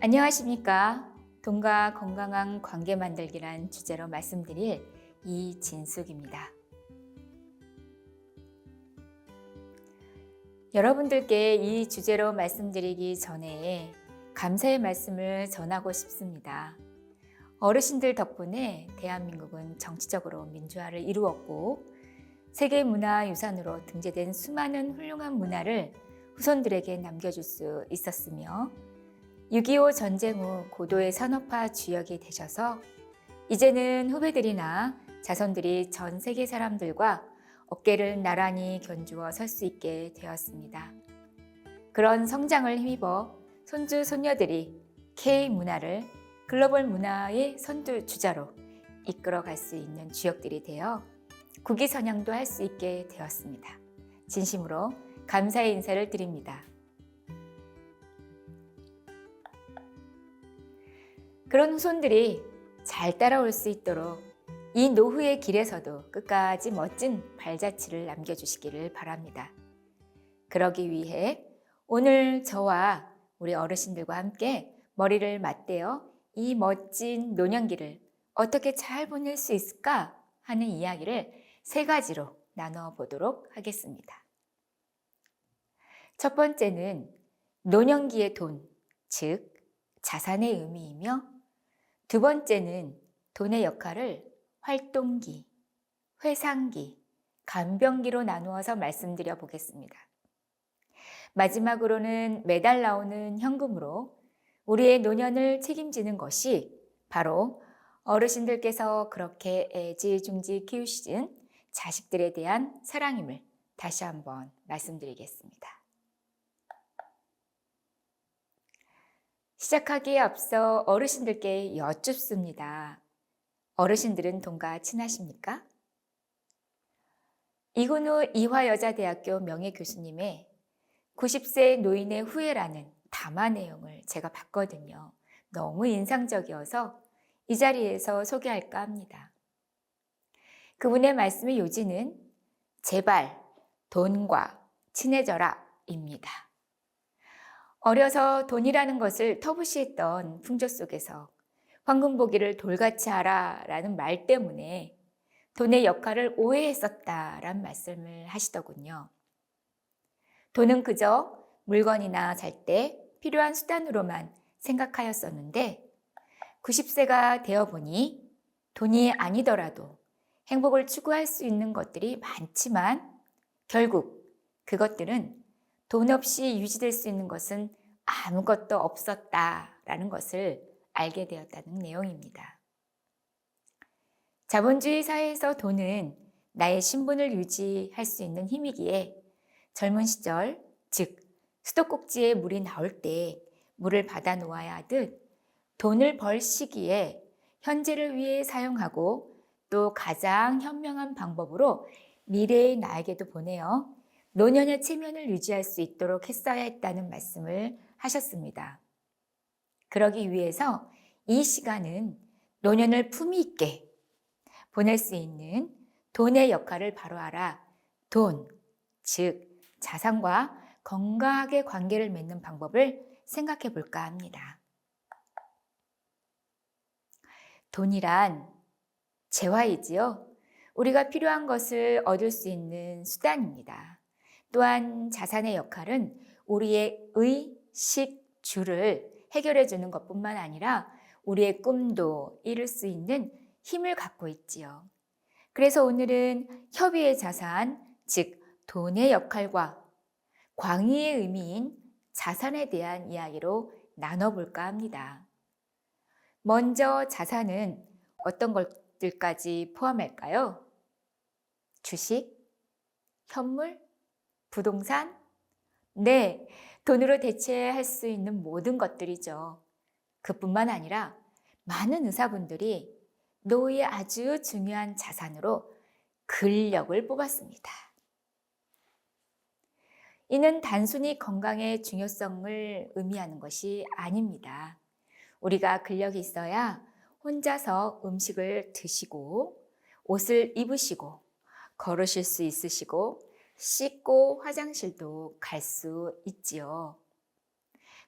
안녕하십니까. 돈과 건강한 관계 만들기란 주제로 말씀드릴 이진숙입니다. 여러분들께 이 주제로 말씀드리기 전에 감사의 말씀을 전하고 싶습니다. 어르신들 덕분에 대한민국은 정치적으로 민주화를 이루었고 세계 문화 유산으로 등재된 수많은 훌륭한 문화를 후손들에게 남겨줄 수 있었으며 6.25 전쟁 후 고도의 산업화 주역이 되셔서 이제는 후배들이나 자손들이 전 세계 사람들과 어깨를 나란히 견주어 설 수 있게 되었습니다. 그런 성장을 힘입어 손주, 손녀들이 K 문화를 글로벌 문화의 선두 주자로 이끌어 갈 수 있는 주역들이 되어 국위 선양도 할 수 있게 되었습니다. 진심으로 감사의 인사를 드립니다. 그런 후손들이 잘 따라올 수 있도록 이 노후의 길에서도 끝까지 멋진 발자취를 남겨주시기를 바랍니다. 그러기 위해 오늘 저와 우리 어르신들과 함께 머리를 맞대어 이 멋진 노년기를 어떻게 잘 보낼 수 있을까 하는 이야기를 세 가지로 나눠 보도록 하겠습니다. 첫 번째는 노년기의 돈, 즉 자산의 의미이며 두 번째는 돈의 역할을 활동기, 회상기, 간병기로 나누어서 말씀드려 보겠습니다. 마지막으로는 매달 나오는 현금으로 우리의 노년을 책임지는 것이 바로 어르신들께서 그렇게 애지중지 키우시는 자식들에 대한 사랑임을 다시 한번 말씀드리겠습니다. 시작하기에 앞서 어르신들께 여쭙습니다. 어르신들은 돈과 친하십니까? 이근우 이화여자대학교 명예교수님의 90세 노인의 후회라는 담화 내용을 제가 봤거든요. 너무 인상적이어서 이 자리에서 소개할까 합니다. 그분의 말씀의 요지는 제발 돈과 친해져라 입니다. 어려서 돈이라는 것을 터부시했던 풍조 속에서 황금보기를 돌같이 하라 라는 말 때문에 돈의 역할을 오해했었다란 말씀을 하시더군요. 돈은 그저 물건이나 살 때 필요한 수단으로만 생각하였었는데 90세가 되어 보니 돈이 아니더라도 행복을 추구할 수 있는 것들이 많지만 결국 그것들은 돈 없이 유지될 수 있는 것은 아무것도 없었다라는 것을 알게 되었다는 내용입니다. 자본주의 사회에서 돈은 나의 신분을 유지할 수 있는 힘이기에 젊은 시절, 즉 수도꼭지에 물이 나올 때 물을 받아 놓아야 하듯 돈을 벌 시기에 현재를 위해 사용하고 또 가장 현명한 방법으로 미래의 나에게도 보내어 노년의 체면을 유지할 수 있도록 했어야 했다는 말씀을 하셨습니다. 그러기 위해서 이 시간은 노년을 품위 있게 보낼 수 있는 돈의 역할을 바로 알아 돈, 즉 자산과 건강하게 관계를 맺는 방법을 생각해 볼까 합니다. 돈이란 재화이지요. 우리가 필요한 것을 얻을 수 있는 수단입니다. 또한 자산의 역할은 우리의 의 식 주를 해결해 주는 것뿐만 아니라 우리의 꿈도 이룰 수 있는 힘을 갖고 있지요. 그래서 오늘은 협의의 자산, 즉 돈의 역할과 광의의 의미인 자산에 대한 이야기로 나눠볼까 합니다. 먼저 자산은 어떤 것들까지 포함할까요? 주식, 현물, 부동산? 네, 돈으로 대체할 수 있는 모든 것들이죠. 그뿐만 아니라 많은 의사분들이 노후의 아주 중요한 자산으로 근력을 뽑았습니다. 이는 단순히 건강의 중요성을 의미하는 것이 아닙니다. 우리가 근력이 있어야 혼자서 음식을 드시고 옷을 입으시고 걸으실 수 있으시고 씻고 화장실도 갈 수 있지요.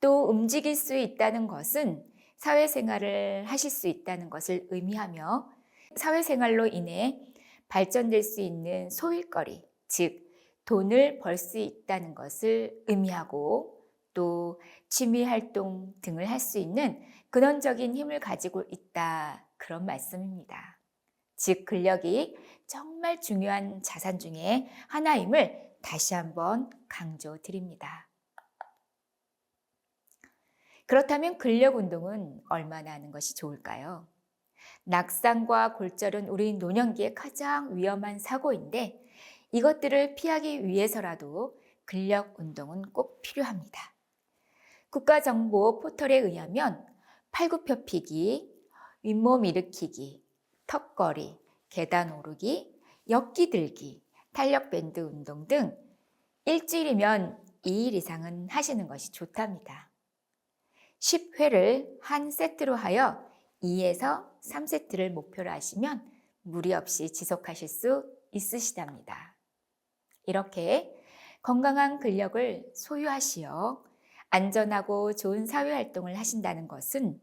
또 움직일 수 있다는 것은 사회생활을 하실 수 있다는 것을 의미하며 사회생활로 인해 발전될 수 있는 소일거리, 즉 돈을 벌 수 있다는 것을 의미하고 또 취미 활동 등을 할 수 있는 근원적인 힘을 가지고 있다. 그런 말씀입니다. 즉, 근력이 정말 중요한 자산 중에 하나임을 다시 한번 강조드립니다. 그렇다면 근력 운동은 얼마나 하는 것이 좋을까요? 낙상과 골절은 우리 노년기의 가장 위험한 사고인데 이것들을 피하기 위해서라도 근력 운동은 꼭 필요합니다. 국가정보 포털에 의하면 팔굽혀펴기, 윗몸 일으키기, 턱걸이, 계단 오르기, 엮기 들기, 탄력 밴드 운동 등 일주일이면 2일 이상은 하시는 것이 좋답니다. 10회를 한 세트로 하여 2에서 3세트를 목표로 하시면 무리 없이 지속하실 수 있으시답니다. 이렇게 건강한 근력을 소유하시어 안전하고 좋은 사회 활동을 하신다는 것은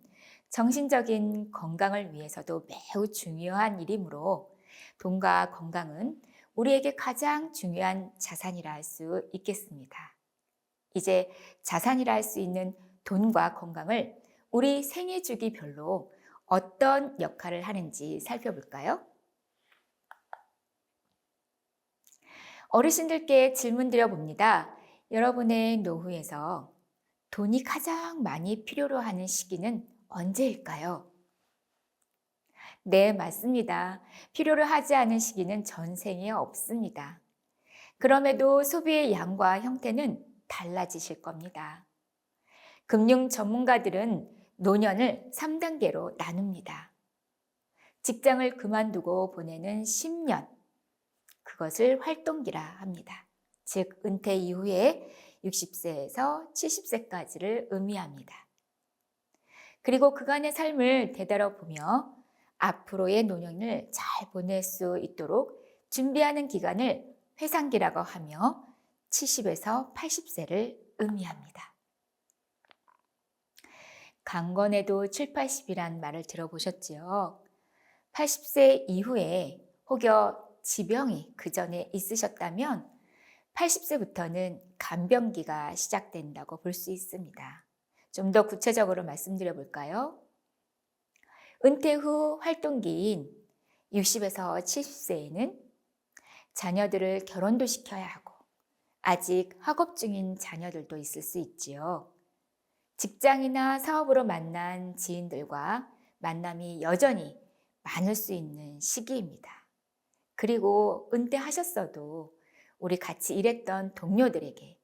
정신적인 건강을 위해서도 매우 중요한 일이므로 돈과 건강은 우리에게 가장 중요한 자산이라 할 수 있겠습니다. 이제 자산이라 할 수 있는 돈과 건강을 우리 생애 주기별로 어떤 역할을 하는지 살펴볼까요? 어르신들께 질문 드려봅니다. 여러분의 노후에서 돈이 가장 많이 필요로 하는 시기는 언제일까요? 네, 맞습니다. 필요로 하지 않은 시기는 전생에 없습니다. 그럼에도 소비의 양과 형태는 달라지실 겁니다. 금융 전문가들은 노년을 3단계로 나눕니다. 직장을 그만두고 보내는 10년, 그것을 활동기라 합니다. 즉, 은퇴 이후에 60세에서 70세까지를 의미합니다. 그리고 그간의 삶을 되돌아보며 앞으로의 노년을 잘 보낼 수 있도록 준비하는 기간을 회상기라고 하며 70에서 80세를 의미합니다. 강건에도 7, 80이란 말을 들어보셨지요. 80세 이후에 혹여 지병이 그 전에 있으셨다면 80세부터는 간병기가 시작된다고 볼 수 있습니다. 좀 더 구체적으로 말씀드려 볼까요? 은퇴 후 활동기인 60에서 70세에는 자녀들을 결혼도 시켜야 하고 아직 학업 중인 자녀들도 있을 수 있지요. 직장이나 사업으로 만난 지인들과 만남이 여전히 많을 수 있는 시기입니다. 그리고 은퇴하셨어도 우리 같이 일했던 동료들에게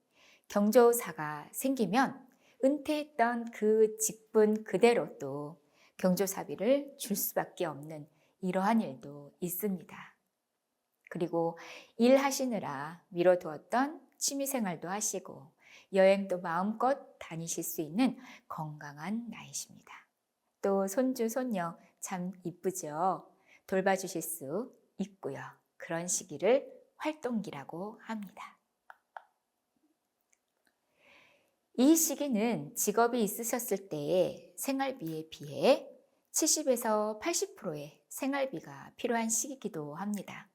경조사가 생기면 은퇴했던 그 직분 그대로 또 경조사비를 줄 수밖에 없는 이러한 일도 있습니다. 그리고 일하시느라 미뤄두었던 취미생활도 하시고 여행도 마음껏 다니실 수 있는 건강한 나이십니다. 또 손주, 손녀 참 이쁘죠? 돌봐주실 수 있고요. 그런 시기를 활동기라고 합니다. 이 시기는 직업이 있으셨을 때의 생활비에 비해 70에서 80%의 생활비가 필요한 시기이기도 합니다.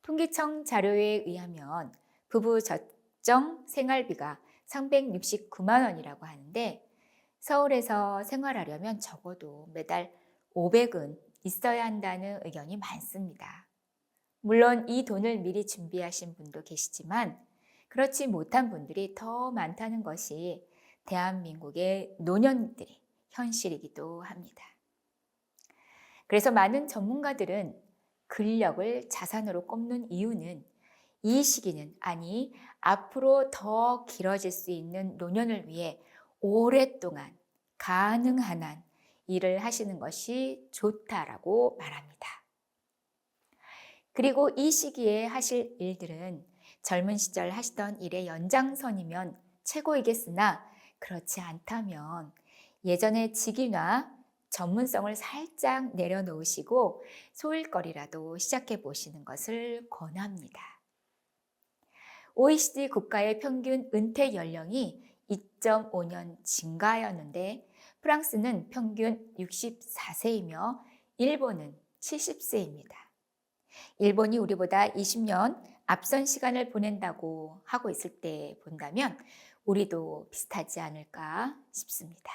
통계청 자료에 의하면 부부 적정 생활비가 369만 원이라고 하는데 서울에서 생활하려면 적어도 매달 500은 있어야 한다는 의견이 많습니다. 물론 이 돈을 미리 준비하신 분도 계시지만 그렇지 못한 분들이 더 많다는 것이 대한민국의 노년들의 현실이기도 합니다. 그래서 많은 전문가들은 근력을 자산으로 꼽는 이유는 이 시기는 아니 앞으로 더 길어질 수 있는 노년을 위해 오랫동안 가능한 한 일을 하시는 것이 좋다라고 말합니다. 그리고 이 시기에 하실 일들은 젊은 시절 하시던 일의 연장선이면 최고이겠으나 그렇지 않다면 예전의 직위나 전문성을 살짝 내려놓으시고 소일거리라도 시작해 보시는 것을 권합니다. OECD 국가의 평균 은퇴 연령이 2.5년 증가하였는데 프랑스는 평균 64세이며 일본은 70세입니다. 일본이 우리보다 20년 앞선 시간을 보낸다고 하고 있을 때 본다면 우리도 비슷하지 않을까 싶습니다.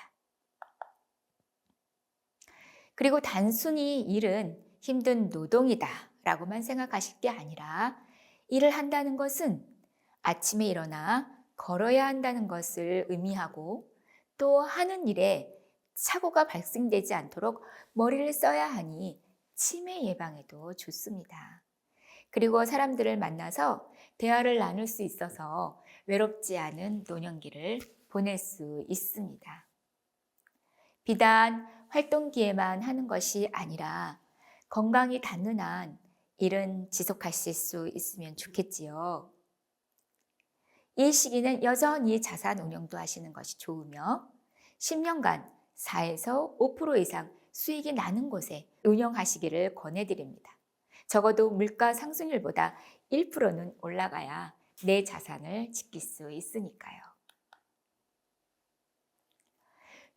그리고 단순히 일은 힘든 노동이다 라고만 생각하실 게 아니라 일을 한다는 것은 아침에 일어나 걸어야 한다는 것을 의미하고 또 하는 일에 사고가 발생되지 않도록 머리를 써야 하니 치매 예방에도 좋습니다. 그리고 사람들을 만나서 대화를 나눌 수 있어서 외롭지 않은 노년기를 보낼 수 있습니다. 비단 활동기에만 하는 것이 아니라 건강이 닿는 한 일은 지속하실 수 있으면 좋겠지요. 이 시기는 여전히 자산 운용도 하시는 것이 좋으며 10년간 4에서 5% 이상 수익이 나는 곳에 운영하시기를 권해드립니다. 적어도 물가 상승률보다 1%는 올라가야 내 자산을 지킬 수 있으니까요.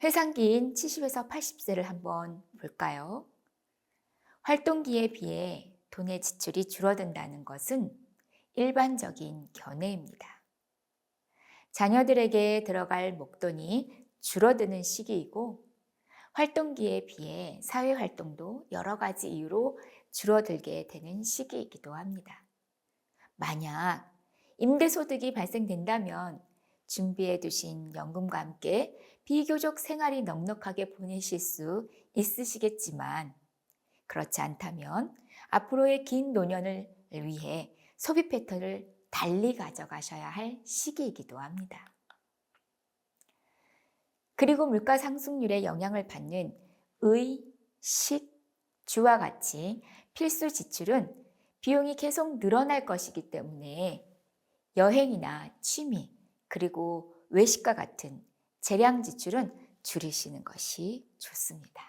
회상기인 70에서 80세를 한번 볼까요? 활동기에 비해 돈의 지출이 줄어든다는 것은 일반적인 견해입니다. 자녀들에게 들어갈 목돈이 줄어드는 시기이고 활동기에 비해 사회 활동도 여러 가지 이유로 줄어들게 되는 시기이기도 합니다. 만약 임대소득이 발생된다면 준비해 두신 연금과 함께 비교적 생활이 넉넉하게 보내실 수 있으시겠지만 그렇지 않다면 앞으로의 긴 노년을 위해 소비 패턴을 달리 가져가셔야 할 시기이기도 합니다. 그리고 물가 상승률에 영향을 받는 의, 식, 주와 같이 필수 지출은 비용이 계속 늘어날 것이기 때문에 여행이나 취미, 그리고 외식과 같은 재량 지출은 줄이시는 것이 좋습니다.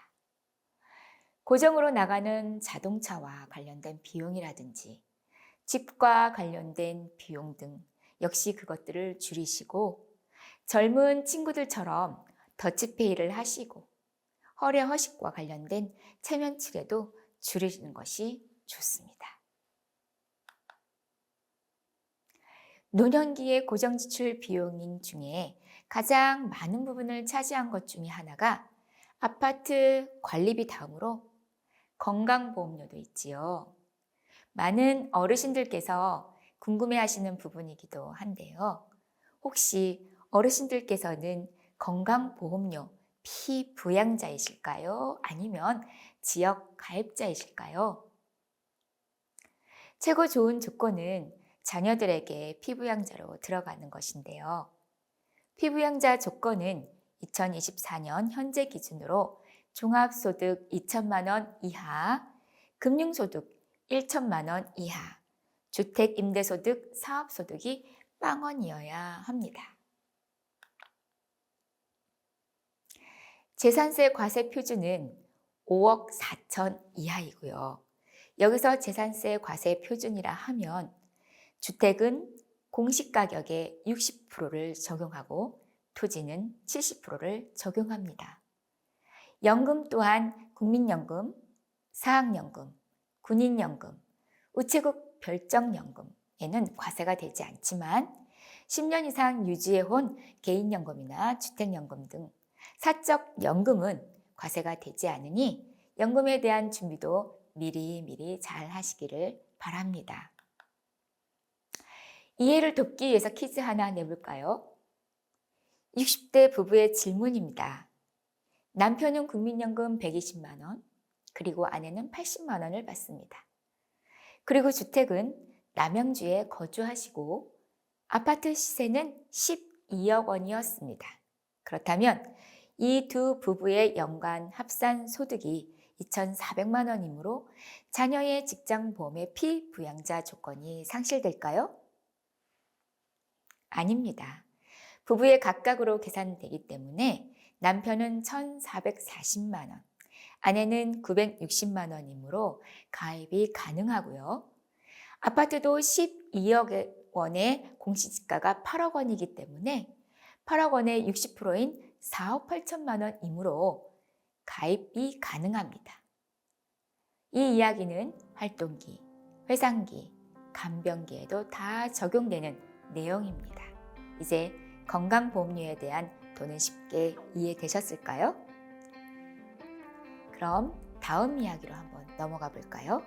고정으로 나가는 자동차와 관련된 비용이라든지 집과 관련된 비용 등 역시 그것들을 줄이시고 젊은 친구들처럼 더치페이를 하시고 허례 허식과 관련된 체면 칠해도 줄이시는 것이 좋습니다. 노년기의 고정지출 비용인 중에 가장 많은 부분을 차지한 것 중에 하나가 아파트 관리비 다음으로 건강보험료도 있지요. 많은 어르신들께서 궁금해 하시는 부분이기도 한데요. 혹시 어르신들께서는 건강보험료 피부양자이실까요? 아니면 지역 가입자이실까요? 최고 좋은 조건은 자녀들에게 피부양자로 들어가는 것인데요. 피부양자 조건은 2024년 현재 기준으로 종합소득 2천만 원 이하, 금융소득 1천만 원 이하, 주택 임대소득, 사업소득이 빵원이어야 합니다. 재산세 과세 표준은 5억 4천 이하이고요. 여기서 재산세 과세 표준이라 하면 주택은 공시가격의 60%를 적용하고 토지는 70%를 적용합니다. 연금 또한 국민연금, 사학연금, 군인연금, 우체국 별정연금에는 과세가 되지 않지만 10년 이상 유지해온 개인연금이나 주택연금 등 사적 연금은 과세가 되지 않으니 연금에 대한 준비도 미리 미리 잘 하시기를 바랍니다. 이해를 돕기 위해서 퀴즈 하나 내볼까요? 60대 부부의 질문입니다. 남편은 국민연금 120만원, 그리고 아내는 80만원을 받습니다. 그리고 주택은 남양주에 거주하시고 아파트 시세는 12억 원이었습니다. 그렇다면 이 두 부부의 연간 합산 소득이 2,400만 원이므로 자녀의 직장 보험의 피부양자 조건이 상실될까요? 아닙니다. 부부의 각각으로 계산되기 때문에 남편은 1,440만 원, 아내는 960만 원이므로 가입이 가능하고요. 아파트도 12억 원의 공시지가가 8억 원이기 때문에 8억 원의 60%인 4억 8천만 원이므로 가입이 가능합니다. 이 이야기는 활동기, 회상기, 간병기에도 다 적용되는 내용입니다. 이제 건강보험료에 대한 돈은 쉽게 이해되셨을까요? 그럼 다음 이야기로 한번 넘어가 볼까요?